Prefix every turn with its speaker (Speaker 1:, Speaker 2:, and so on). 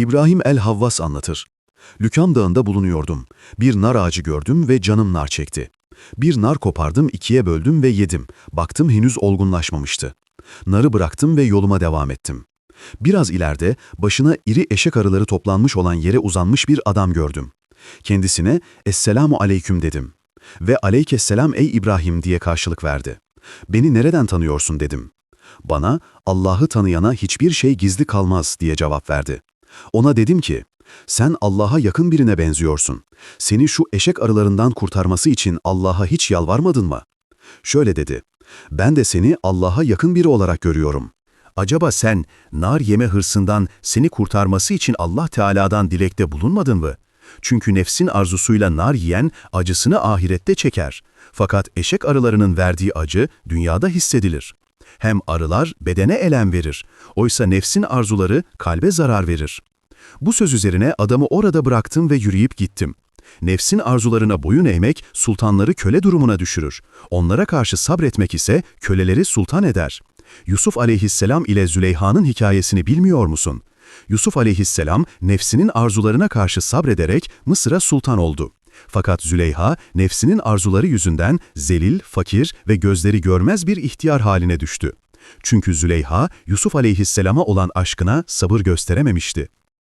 Speaker 1: İbrahim el-Havvas anlatır. Lükam Dağı'nda bulunuyordum. Bir nar ağacı gördüm ve canım nar çekti. Bir nar kopardım, ikiye böldüm ve yedim. Baktım henüz olgunlaşmamıştı. Narı bıraktım ve yoluma devam ettim. Biraz ileride başına iri eşek arıları toplanmış olan yere uzanmış bir adam gördüm. Kendisine "Esselamu aleyküm" dedim. Ve "Aleykesselam ey İbrahim" diye karşılık verdi. "Beni nereden tanıyorsun?" dedim. Bana Allah'ı tanıyana hiçbir şey gizli kalmaz diye cevap verdi. Ona dedim ki, sen Allah'a yakın birine benziyorsun. Seni şu eşek arılarından kurtarması için Allah'a hiç yalvarmadın mı? Şöyle dedi, ben de seni Allah'a yakın biri olarak görüyorum.
Speaker 2: Acaba sen nar yeme hırsından seni kurtarması için Allah Teala'dan dilekte bulunmadın mı? Çünkü nefsin arzusuyla nar yiyen acısını ahirette çeker. Fakat eşek arılarının verdiği acı dünyada hissedilir. Hem arılar bedene elem verir. Oysa nefsin arzuları kalbe zarar verir. Bu söz üzerine adamı orada bıraktım ve yürüyüp gittim. Nefsin arzularına boyun eğmek sultanları köle durumuna düşürür. Onlara karşı sabretmek ise köleleri sultan eder. Yusuf aleyhisselam ile Züleyha'nın hikayesini bilmiyor musun? Yusuf aleyhisselam nefsinin arzularına karşı sabrederek Mısır'a sultan oldu. Fakat Züleyha nefsinin arzuları yüzünden zelil, fakir ve gözleri görmez bir ihtiyar haline düştü. Çünkü Züleyha Yusuf aleyhisselama olan aşkına sabır gösterememişti.